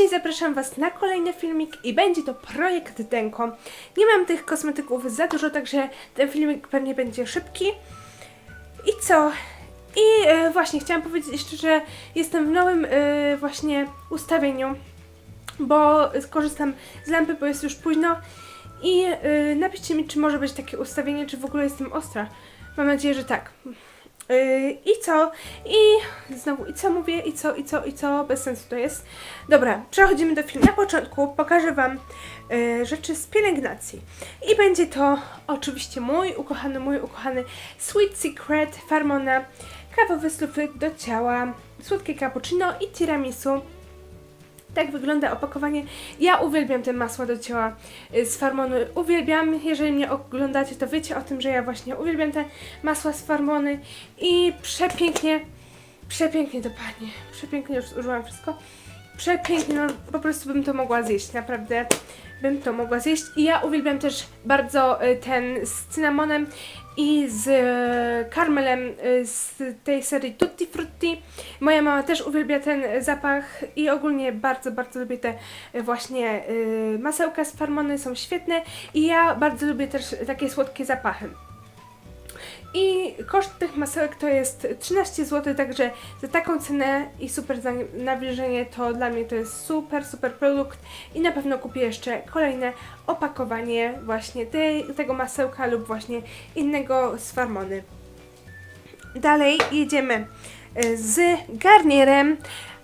Dzisiaj zapraszam Was na kolejny filmik i będzie to projekt Denko. Nie mam tych kosmetyków za dużo, także ten filmik pewnie będzie szybki. I co? I e, właśnie chciałam powiedzieć jeszcze, że jestem w nowym e, właśnie ustawieniu, bo skorzystam z lampy, bo jest już późno. I e, napiszcie mi, czy może być takie ustawienie, czy w ogóle jestem ostra. Mam nadzieję, że tak. Yy, I co? I znowu, i co mówię? I co? I co? I co? Bez sensu to jest. Dobra, przechodzimy do filmu. Na początku pokażę Wam yy, rzeczy z pielęgnacji. I będzie to oczywiście mój ukochany, mój ukochany Sweet Secret Farmona kawowy slupy do ciała, słodkie cappuccino i tiramisu. Tak wygląda opakowanie. Ja uwielbiam te masła do ciała y, z Farmony. Uwielbiam, jeżeli mnie oglądacie, to wiecie o tym, że ja właśnie uwielbiam te masła z Farmony i przepięknie, przepięknie to panie, przepięknie już użyłam wszystko. Przepięknie, no po prostu bym to mogła zjeść, naprawdę bym to mogła zjeść. I ja uwielbiam też bardzo y, ten z cynamonem i z e, karmelem y, z tej serii Tutti Frutti. Moja mama też uwielbia ten zapach i ogólnie bardzo, bardzo lubię te y, właśnie y, masełka z Farmony, są świetne i ja bardzo lubię też takie słodkie zapachy. I koszt tych masełek to jest 13 zł, także za taką cenę i super nawilżenie to dla mnie to jest super, super produkt i na pewno kupię jeszcze kolejne opakowanie właśnie tej, tego masełka lub właśnie innego z Farmony. Dalej jedziemy y, z garnierem,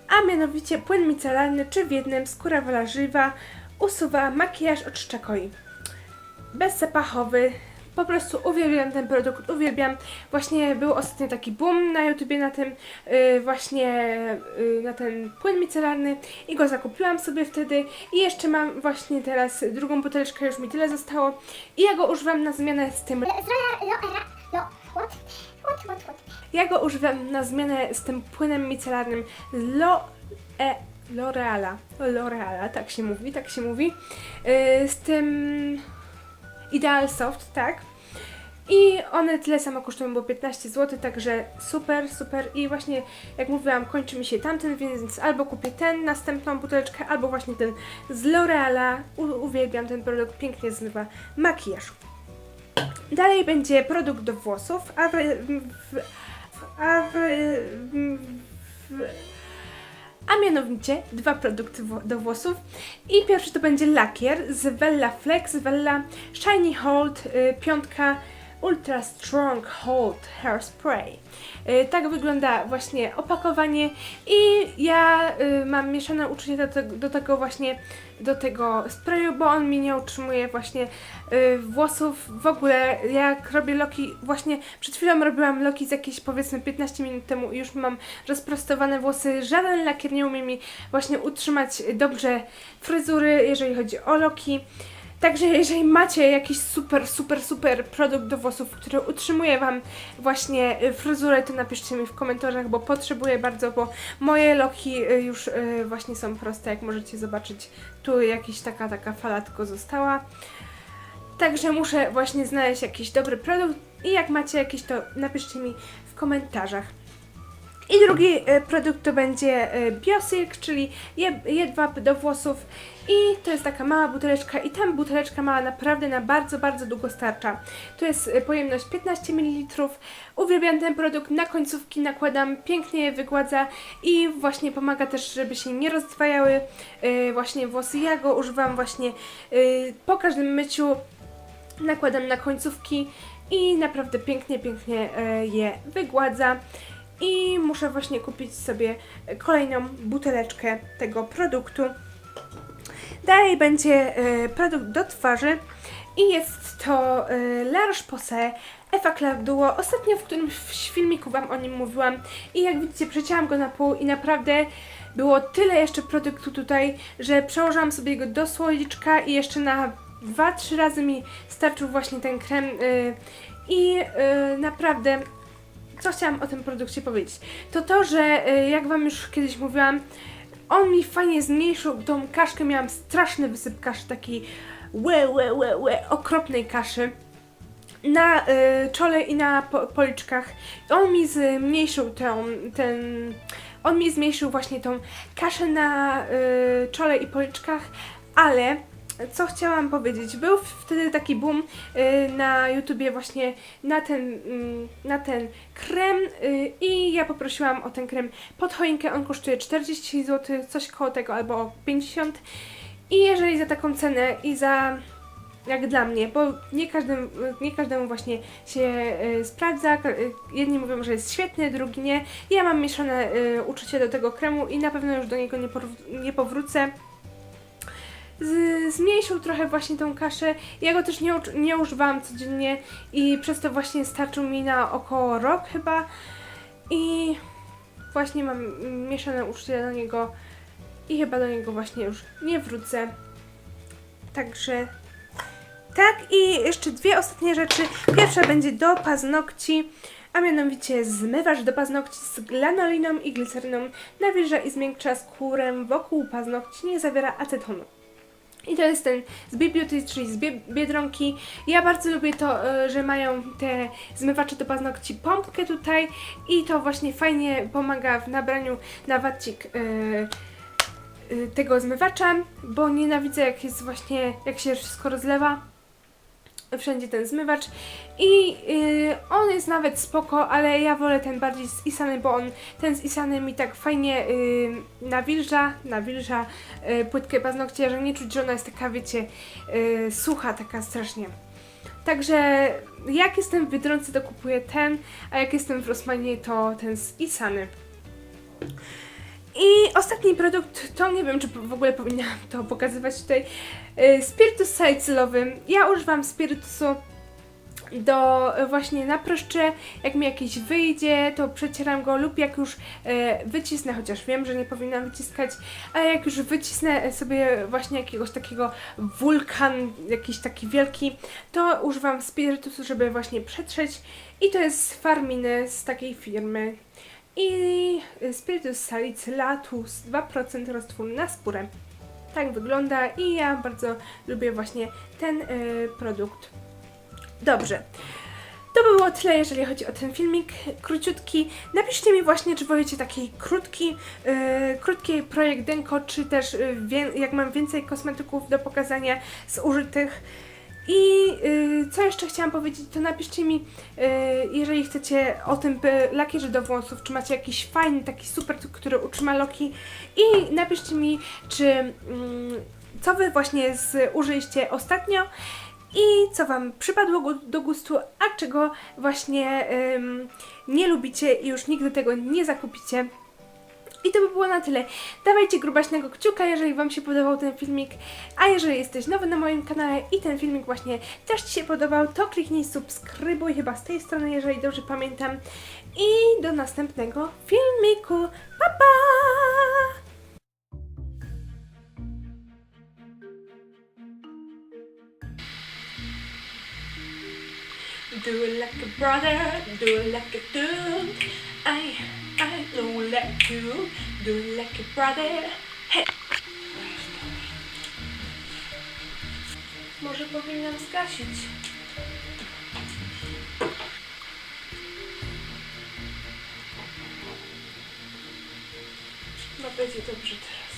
a mianowicie płyn micelarny czy w jednym skóra wrażliwa usuwa makijaż od szczekoi bezzapachowy. Po prostu uwielbiam ten produkt, uwielbiam. Właśnie był ostatnio taki boom na YouTubie na tym y, właśnie y, na ten płyn micelarny i go zakupiłam sobie wtedy i jeszcze mam właśnie teraz drugą buteleczkę, już mi tyle zostało i ja go używam na zmianę z tym ja go używam na zmianę z tym płynem micelarnym Lo, e, L'Oreala. L'Oreala, tak się mówi, tak się mówi. Yy, z tym Ideal Soft, tak. I one tyle samo kosztują, bo 15 zł, także super, super. I właśnie, jak mówiłam, kończy mi się tamten, więc albo kupię ten, następną buteleczkę, albo właśnie ten z L'Oreala. Uwielbiam ten produkt, pięknie zmywa makijaż. Dalej będzie produkt do włosów, a w, w, w, w, a mianowicie dwa produkty do włosów. I pierwszy to będzie lakier z Vella Flex, Vella Shiny Hold, y, piątka Ultra Strong Hold Hairspray. Y, tak wygląda właśnie opakowanie i ja y, mam mieszane uczucie do, te, do tego właśnie, do tego sprayu, bo on mi nie utrzymuje właśnie y, włosów. W ogóle jak robię loki, właśnie przed chwilą robiłam loki z jakieś powiedzmy 15 minut temu i już mam rozprostowane włosy. Żaden lakier nie umie mi właśnie utrzymać dobrze fryzury, jeżeli chodzi o loki. Także jeżeli macie jakiś super, super, super produkt do włosów, który utrzymuje Wam właśnie y, fryzurę, to napiszcie mi w komentarzach, bo potrzebuję bardzo, bo moje loki y, już y, właśnie są proste, jak możecie zobaczyć. Tu jakiś taka, taka fala tylko została. Także muszę właśnie znaleźć jakiś dobry produkt i jak macie jakiś, to napiszcie mi w komentarzach. I drugi e, produkt to będzie e, Biosilk, czyli je- jedwab do włosów i to jest taka mała buteleczka i tam buteleczka mała naprawdę na bardzo, bardzo długo starcza. Tu jest e, pojemność 15 ml. Uwielbiam ten produkt, na końcówki nakładam, pięknie je wygładza i właśnie pomaga też, żeby się nie rozdwajały właśnie włosy. Ja go używam właśnie po każdym myciu nakładam na końcówki i naprawdę pięknie, pięknie je wygładza. I muszę właśnie kupić sobie kolejną buteleczkę tego produktu. Dalej będzie e, produkt do twarzy i jest to e, La Roche-Posay Effaclar Duo. Ostatnio w którymś filmiku Wam o nim mówiłam i jak widzicie przecięłam go na pół i naprawdę było tyle jeszcze produktu tutaj, że przełożyłam sobie go do słoiczka i jeszcze na 2-3 razy mi starczył właśnie ten krem y, i naprawdę co chciałam o tym produkcie powiedzieć? To to, że y, jak Wam już kiedyś mówiłam, on mi fajnie zmniejszył tą kaszkę, miałam straszny wysyp kaszy, takiej łe, łe, łe, łe, okropnej kaszy na y, czole i na po, policzkach. On mi zmniejszył tę, ten on mi zmniejszył właśnie tą kaszę na y, czole i policzkach, ale co chciałam powiedzieć, był wtedy taki boom y, na YouTubie właśnie na ten, mm, na ten krem y, i ja poprosiłam o ten krem pod choinkę, on kosztuje 40 zł, coś koło tego albo 50 i jeżeli za taką cenę i za jak dla mnie, bo nie każdemu, nie każdemu właśnie się y, sprawdza. Y, Jedni mówią, że jest świetny, drugi nie. Ja mam mieszane y, uczucie do tego kremu i na pewno już do niego nie, nie powrócę. Z, zmniejszył trochę właśnie tą kaszę. Ja go też nie, nie używałam codziennie i przez to właśnie starczył mi na około rok chyba. I właśnie mam mieszane uczucia do niego i chyba do niego właśnie już nie wrócę. Także tak, i jeszcze dwie ostatnie rzeczy. Pierwsza będzie do paznokci, a mianowicie zmywacz do paznokci z glanoliną i gliceryną nawilża i zmiękcza skórę wokół paznokci, nie zawiera acetonu. I to jest ten z Beauty, czyli z Bie- Biedronki. Ja bardzo lubię to, e, że mają te zmywacze do paznokci pompkę tutaj i to właśnie fajnie pomaga w nabraniu na wacik e, e, tego zmywacza, bo nienawidzę jak jest właśnie, jak się wszystko rozlewa wszędzie ten zmywacz i yy, on jest nawet spoko, ale ja wolę ten bardziej z Isany, bo on ten z Isany mi tak fajnie yy, nawilża, nawilża yy, płytkę paznokcia, że nie czuć, że ona jest taka, wiecie, yy, sucha, taka strasznie. Także jak jestem w Biedronce, to kupuję ten, a jak jestem w Rossmanie, to ten z Isany. I ostatni produkt, to nie wiem, czy w ogóle powinnam to pokazywać tutaj. Yy, Spirytus salicylowy. Ja używam spirytusu do e, właśnie na proszcze, jak mi jakiś wyjdzie, to przecieram go lub jak już e, wycisnę, chociaż wiem, że nie powinnam wyciskać, ale jak już wycisnę sobie właśnie jakiegoś takiego wulkan, jakiś taki wielki, to używam spirytusu, żeby właśnie przetrzeć i to jest z Farminy, z takiej firmy. I spirytus salicylatus 2% roztwór na skórę. Tak wygląda i ja bardzo lubię właśnie ten e, produkt. Dobrze. To by było tyle, jeżeli chodzi o ten filmik króciutki. Napiszcie mi właśnie, czy wolicie taki krótki, yy, krótki projekt Denko, czy też yy, jak mam więcej kosmetyków do pokazania z użytych. I yy, co jeszcze chciałam powiedzieć, to napiszcie mi, yy, jeżeli chcecie o tym lakierze do włosów, czy macie jakiś fajny, taki super, który utrzyma loki. I napiszcie mi, czy mm, co wy właśnie z, użyliście ostatnio i co Wam przypadło do gustu, a czego właśnie nie lubicie i już nigdy tego nie zakupicie. I to by było na tyle. Dawajcie grubaśnego kciuka, jeżeli Wam się podobał ten filmik, a jeżeli jesteś nowy na moim kanale i ten filmik właśnie też Ci się podobał, to kliknij subskrybuj chyba z tej strony, jeżeli dobrze pamiętam. I do następnego filmiku. Pa pa! Do it like a brother, do it like a dude. Like you, do like brother. Może powinnam zgasić. No będzie dobrze teraz.